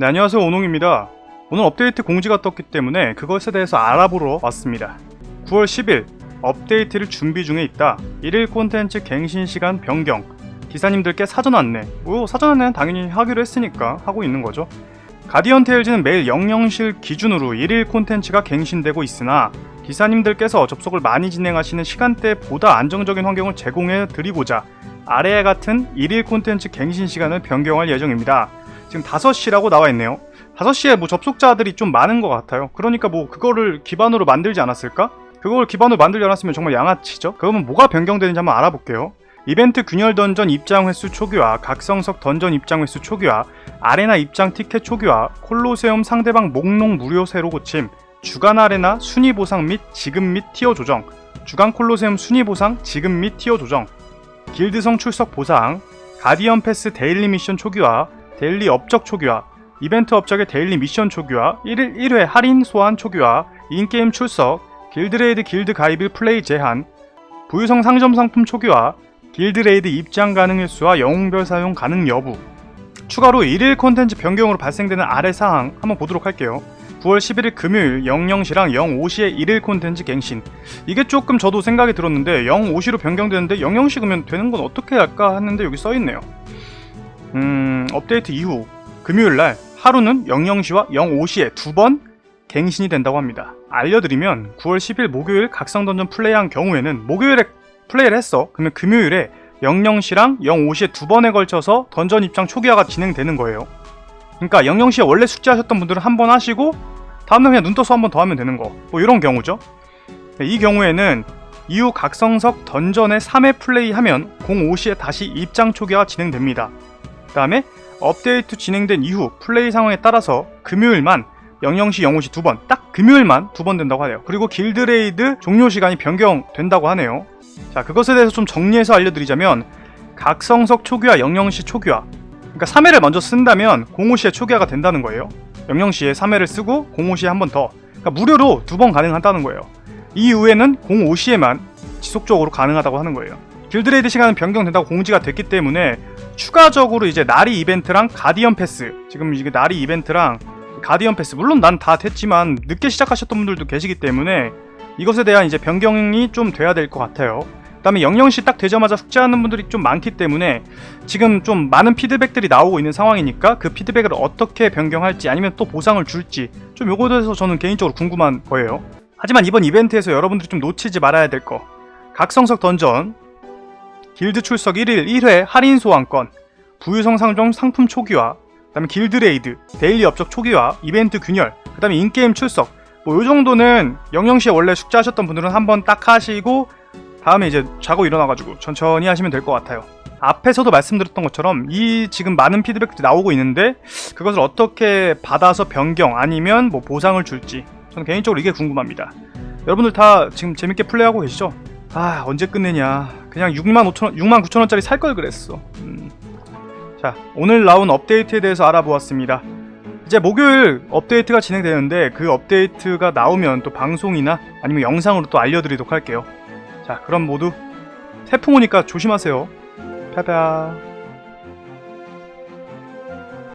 네, 안녕하세요. 오농입니다. 오늘 업데이트 공지가 떴기 때문에 그것에 대해서 알아보러 왔습니다. 9월 10일 업데이트를 준비 중에 있다. 1일 콘텐츠 갱신 시간 변경. 기사님들께 사전 안내. 뭐 사전 안내는 당연히 하기로 했으니까 하고 있는 거죠. 가디언 테일즈는 매일 영영실 기준으로 1일 콘텐츠가 갱신되고 있으나 기사님들께서 접속을 많이 진행하시는 시간대보다 안정적인 환경을 제공해 드리고자 아래와 같은 1일 콘텐츠 갱신 시간을 변경할 예정입니다. 지금 5시라고 나와 있네요. 5시에 뭐 접속자들이 좀 많은 것 같아요. 그러니까 뭐 그거를 기반으로 만들지 않았을까? 그걸 기반으로 만들지 않았으면 정말 양아치죠? 그러면 뭐가 변경되는지 한번 알아볼게요. 이벤트 균열 던전 입장 횟수 초기화, 각성석 던전 입장 횟수 초기화, 아레나 입장 티켓 초기화, 콜로세움 상대방 목록 무료 새로 고침, 주간 아레나 순위 보상 및 지급 및 티어 조정, 주간 콜로세움 순위 보상, 지급 및 티어 조정, 길드성 출석 보상, 가디언 패스 데일리 미션 초기화, 데일리 업적 초기화, 이벤트 업적의 데일리 미션 초기화, 1일 1회 할인 소환 초기화, 인게임 출석, 길드레이드 길드 가입일 플레이 제한, 부유성 상점 상품 초기화, 길드레이드 입장 가능 횟수와 영웅별 사용 가능 여부. 추가로 1일 콘텐츠 변경으로 발생되는 아래 사항 한번 보도록 할게요. 9월 11일 금요일 00시랑 05시에 1일 콘텐츠 갱신. 이게 조금 저도 생각이 들었는데 05시로 변경되는데 00시 그러면 되는 건 어떻게 할까 했는데 여기 써 있네요. 음, 업데이트 이후 금요일 날 하루는 00시와 05시에 두 번 갱신이 된다고 합니다. 알려드리면 9월 10일 목요일 각성 던전 플레이한 경우에는 목요일에 플레이를 했어. 그러면 금요일에 00시랑 05시에 두 번에 걸쳐서 던전 입장 초기화가 진행되는 거예요. 그러니까 00시에 원래 숙제하셨던 분들은 한 번 하시고 다음날 그냥 눈 떠서 한 번 더 하면 되는 거. 뭐 이런 경우죠. 네, 이 경우에는 이후 각성석 던전에 3회 플레이하면 05시에 다시 입장 초기화가 진행됩니다. 그 다음에 업데이트 진행된 이후 플레이 상황에 따라서 금요일만 00시, 05시 두 번, 딱 금요일만 두 번 된다고 하네요. 그리고 길드레이드 종료 시간이 변경된다고 하네요. 자, 그것에 대해서 좀 정리해서 알려드리자면 각성석 초기화, 00시 초기화. 그러니까 3회를 먼저 쓴다면 05시에 초기화가 된다는 거예요. 00시에 3회를 쓰고 05시에 한 번 더. 그러니까 무료로 두 번 가능하다는 거예요. 이후에는 05시에만 지속적으로 가능하다고 하는 거예요. 길드레이드 시간은 변경된다고 공지가 됐기 때문에 추가적으로 이제 나리 이벤트랑 가디언 패스 지금 이게 나리 이벤트랑 가디언 패스 물론 난 다 됐지만 늦게 시작하셨던 분들도 계시기 때문에 이것에 대한 이제 변경이 좀 돼야 될 것 같아요. 그다음에 00시 딱 되자마자 숙제하는 분들이 좀 많기 때문에 지금 좀 많은 피드백들이 나오고 있는 상황이니까 그 피드백을 어떻게 변경할지 아니면 또 보상을 줄지 좀 요거에 대해서 저는 개인적으로 궁금한 거예요. 하지만 이번 이벤트에서 여러분들이 좀 놓치지 말아야 될 거. 각성석 던전, 길드 출석 1일 1회 할인 소환권, 부유성 상종 상품 초기화, 그다음에 길드 레이드, 데일리 업적 초기화, 이벤트 균열, 그다음에 인게임 출석. 뭐 요 정도는 00시에 원래 숙제하셨던 분들은 한번 딱 하시고 다음에 이제 자고 일어나가지고 천천히 하시면 될 것 같아요. 앞에서도 말씀드렸던 것처럼 이 지금 많은 피드백들이 나오고 있는데 그것을 어떻게 받아서 변경 아니면 뭐 보상을 줄지 저는 개인적으로 이게 궁금합니다. 여러분들 다 지금 재밌게 플레이하고 계시죠? 아 언제 끝내냐 그냥 6만 5천 6만 9천 원짜리 살 걸 그랬어. 음. 자 오늘 나온 업데이트에 대해서 알아보았습니다. 이제 목요일 업데이트가 진행되는데 그 업데이트가 나오면 또 방송이나 아니면 영상으로 또 알려드리도록 할게요. 자 그럼 모두 태풍 오니까 조심하세요. 펴펴.